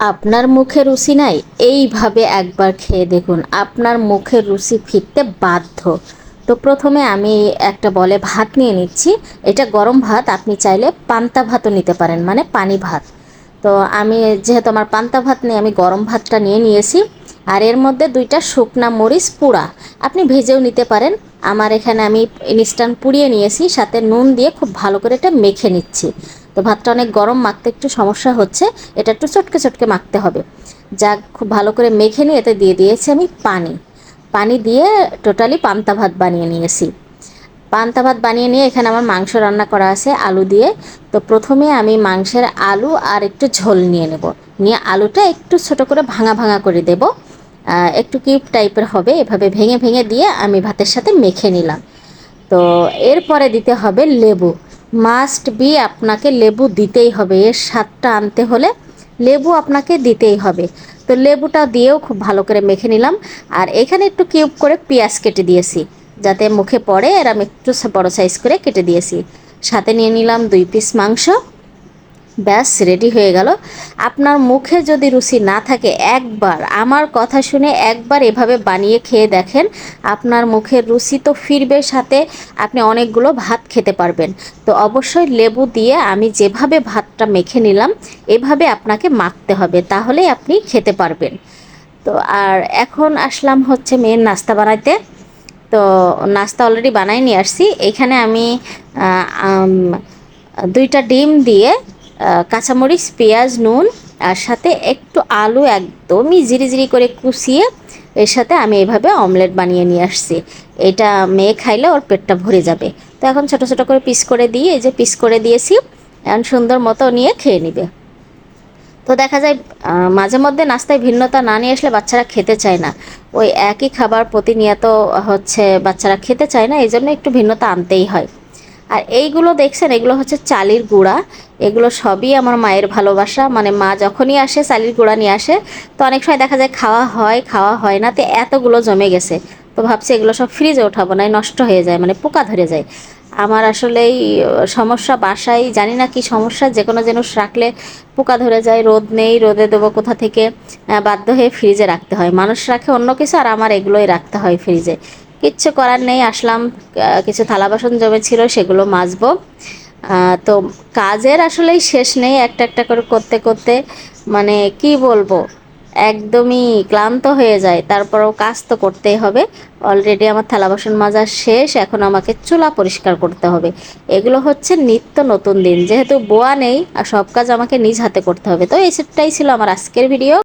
আপনার মুখে রুচি নাই, এইভাবে একবার খেয়ে দেখুন। আপনার মুখের রুচি ফিরতে বাধ্য। তো প্রথমে আমি একটা বলে ভাত নিয়ে নিচ্ছি। এটা গরম ভাত, আপনি চাইলে পান্তা ভাতও নিতে পারেন মানে পানি ভাত। তো আমি যেহেতু আমার পান্তা ভাত নিয়ে আমি গরম ভাতটা নিয়ে নিয়েছি, আর এর মধ্যে দুইটা শুকনা মরিচ পুড়া। আপনি ভেজেও নিতে পারেন। আমার এখানে আমি ইনস্ট্যান্ট পুড়িয়ে নিয়েছি, সাথে নুন দিয়ে খুব ভালো করে এটা মেখে নিচ্ছি। তো ভাতটা অনেক গরম, মাখতে একটু সমস্যা হচ্ছে। এটা একটু চটকে চটকে মাখতে হবে। যা খুব ভালো করে মেখে নিয়ে এতে দিয়ে দিয়েছি আমি পানি। পানি দিয়ে টোটালি পান্তা ভাত বানিয়ে নিয়েছি। পান্তা ভাত বানিয়ে নিয়ে এখানে আমার মাংস রান্না করা আছে আলু দিয়ে। তো প্রথমে আমি মাংসের আলু আর একটু ঝোল নিয়ে নেব। নিয়ে আলুটা একটু ছোট করে ভাঙা ভাঙা করে দেব। একটু কিউব টাইপের হবে, এভাবে ভেঙে ভেঙে দিয়ে আমি ভাতের সাথে মেখে নিলাম। তো এরপরে দিতে হবে লেবু। মাস্ট বি আপনাকে লেবু দিতেই হবে। এর স্বাদটা আনতে হলে লেবু আপনাকে দিতেই হবে। তো লেবুটা দিয়েও খুব ভালো করে মেখে নিলাম। আর এখানে একটু কিউব করে পেঁয়াজ কেটে দিয়েছি, যাতে মুখে পড়ে আর আমি একটু বড়ো সাইজ করে কেটে দিয়েছি। সাথে নিয়ে নিলাম দুই পিস মাংস। ব্যাস রেডি হয়ে গেল। আপনার মুখে যদি রুচি না থাকে, একবার আমার কথা শুনে একবার এভাবে বানিয়ে খেয়ে দেখেন। আপনার মুখের রুচি তো ফিরবে সাথে, আপনি অনেকগুলো ভাত খেতে পারবেন। তো অবশ্যই লেবু দিয়ে আমি যেভাবে ভাতটা মেখে নিলাম, এভাবে আপনাকে মাখতে হবে, তাহলেই আপনি খেতে পারবেন। তো আর এখন আসলাম হচ্ছে মেয়ের নাস্তা বানাইতে। তো নাস্তা অলরেডি বানাই নিয়ে আসছি। এখানে আমি, দুইটা ডিম দিয়ে কাঁচামরিচ, পেঁয়াজ, নুন, আর সাথে একটু আলু একদমই জিরি করে কুচিয়ে এর সাথে আমি এভাবে অমলেট বানিয়ে নিয়ে আসছি। এটা মেয়ে খাইলে ওর পেটটা ভরে যাবে। তো এখন ছোট ছোট করে পিস করে দিয়ে এই যে পিস করে দিয়েছি। এখন সুন্দর মতো নিয়ে খেয়ে নিবে। তো দেখা যায় মাঝে মধ্যে নাস্তায় ভিন্নতা না নিয়ে আসলে বাচ্চারা খেতে চায় না। ওই একই খাবার প্রতিনিয়ত হচ্ছে বাচ্চারা খেতে চায় না, এই জন্য একটু ভিন্নতা আনতেই হয়। আর এইগুলো দেখছেন, এগুলো হচ্ছে চালির গুঁড়া। এগুলো সবই আমার মায়ের ভালোবাসা। মানে মা যখনই আসে, চালির গুঁড়া নিয়ে আসে, তো অনেক সময় দেখা যায় খাওয়া হয় খাওয়া হয় না, তো এতগুলো জমে গেছে। তো ভাবছি এগুলো সব ফ্রিজে ওঠাবো না নষ্ট হয়ে যায় মানে পোকা ধরে যায়। আমার আসলে এই সমস্যা বাসায়, জানি না কি সমস্যা যে কোনো জিনিস রাখলে পোকা ধরে যায়, রোদ নেই, রোদে দেবো কোথা থেকে বাধ্য হয়ে ফ্রিজে রাখতে হয়। মানুষ রাখে অন্য কিছু, আর আমার এগুলোই রাখতে হয় ফ্রিজে কিচ্ছু করার নেই, আসলাম কিছু থালা বাসন জমে ছিল সেগুলো মাজবো। তো কাজের আসলেই শেষ নেই একটা একটা করে করতে করতে। মানে কি বলব, একদমই ক্লান্ত হয়ে যায়। তারপরেও কাজ তো করতেই হবে। অলরেডি আমার থালা বাসন মাজা শেষ, এখন আমাকে চুলা পরিষ্কার করতে হবে। এগুলো হচ্ছে নিত্য নতুন দিন। যেহেতু বোয়া নেই, আর সব কাজ আমাকে নিজ হাতে করতে হবে। তো এই ছিল আমার আজকের ভিডিও